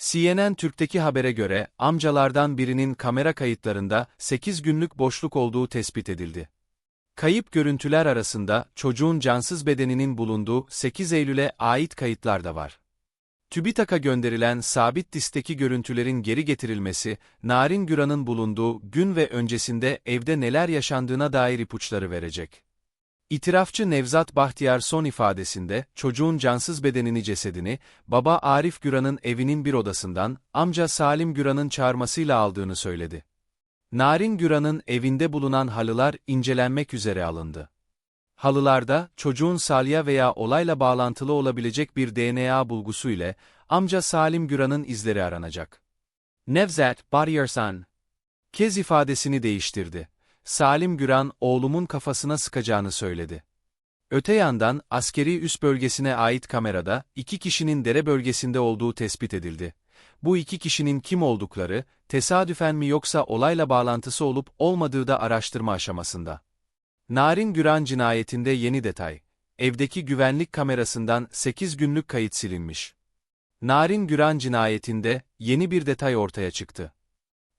CNN Türk'teki habere göre amcalardan birinin kamera kayıtlarında 8 günlük boşluk olduğu tespit edildi. Kayıp görüntüler arasında çocuğun cansız bedeninin bulunduğu 8 Eylül'e ait kayıtlar da var. TÜBİTAK'a gönderilen sabit diskteki görüntülerin geri getirilmesi, Narin Güran'ın bulunduğu gün ve öncesinde evde neler yaşandığına dair ipuçları verecek. İtirafçı Nevzat Bahtiyar son ifadesinde, çocuğun cansız bedenini cesedini, baba Arif Güran'ın evinin bir odasından, amca Salim Güran'ın çağırmasıyla aldığını söyledi. Narin Güran'ın evinde bulunan halılar incelenmek üzere alındı. Halılarda, çocuğun salya veya olayla bağlantılı olabilecek bir DNA bulgusu ile, amca Salim Güran'ın izleri aranacak. Nevzat, Bahtiyarsan, kez ifadesini değiştirdi. Salim Güran oğlumun kafasına sıkacağını söyledi. Öte yandan askeri üs bölgesine ait kamerada iki kişinin dere bölgesinde olduğu tespit edildi. Bu iki kişinin kim oldukları, tesadüfen mi yoksa olayla bağlantısı olup olmadığı da araştırma aşamasında. Narin Güran cinayetinde yeni detay. Evdeki güvenlik kamerasından 8 günlük kayıt silinmiş. Narin Güran cinayetinde yeni bir detay ortaya çıktı.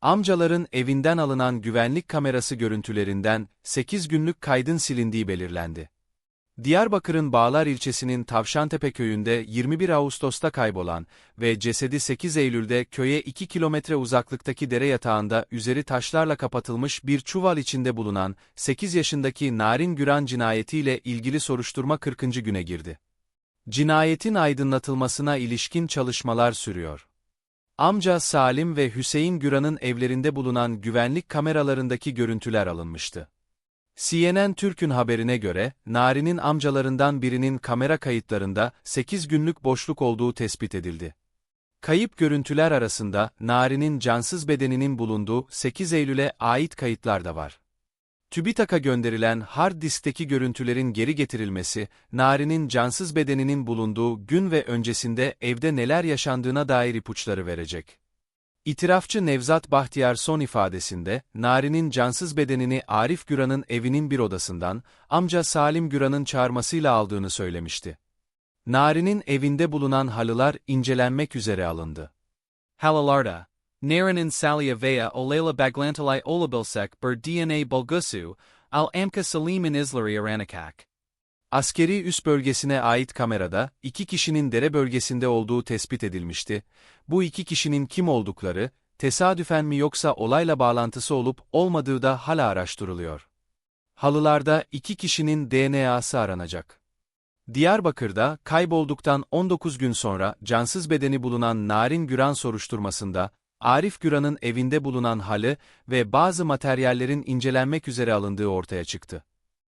Amcaların evinden alınan güvenlik kamerası görüntülerinden 8 günlük kaydın silindiği belirlendi. Diyarbakır'ın Bağlar ilçesinin Tavşantepe köyünde 21 Ağustos'ta kaybolan ve cesedi 8 Eylül'de köye 2 kilometre uzaklıktaki dere yatağında üzeri taşlarla kapatılmış bir çuval içinde bulunan 8 yaşındaki Narin Güran cinayetiyle ilgili soruşturma 40. güne girdi. Cinayetin aydınlatılmasına ilişkin çalışmalar sürüyor. Amca Salim ve Hüseyin Güran'ın evlerinde bulunan güvenlik kameralarındaki görüntüler alınmıştı. CNN Türk'ün haberine göre, Nari'nin amcalarından birinin kamera kayıtlarında 8 günlük boşluk olduğu tespit edildi. Kayıp görüntüler arasında Nari'nin cansız bedeninin bulunduğu 8 Eylül'e ait kayıtlar da var. TÜBİTAK'a gönderilen hard diskteki görüntülerin geri getirilmesi, Nari'nin cansız bedeninin bulunduğu gün ve öncesinde evde neler yaşandığına dair ipuçları verecek. İtirafçı Nevzat Bahtiyar son ifadesinde, Nari'nin cansız bedenini Arif Güran'ın evinin bir odasından, amca Salim Güran'ın çağırmasıyla aldığını söylemişti. Nari'nin evinde bulunan halılar incelenmek üzere alındı. Halılarda, Narin'in salya veya olayla baglantalay olabilsek bir DNA bulgusu, al amka Salim'in izleri aranacak. Askeri üs bölgesine ait kamerada, iki kişinin dere bölgesinde olduğu tespit edilmişti. Bu iki kişinin kim oldukları, tesadüfen mi yoksa olayla bağlantısı olup olmadığı da hala araştırılıyor. Halılarda iki kişinin DNA'sı aranacak. Diyarbakır'da kaybolduktan 19 gün sonra cansız bedeni bulunan Narin Güran soruşturmasında, Arif Güran'ın evinde bulunan halı ve bazı materyallerin incelenmek üzere alındığı ortaya çıktı.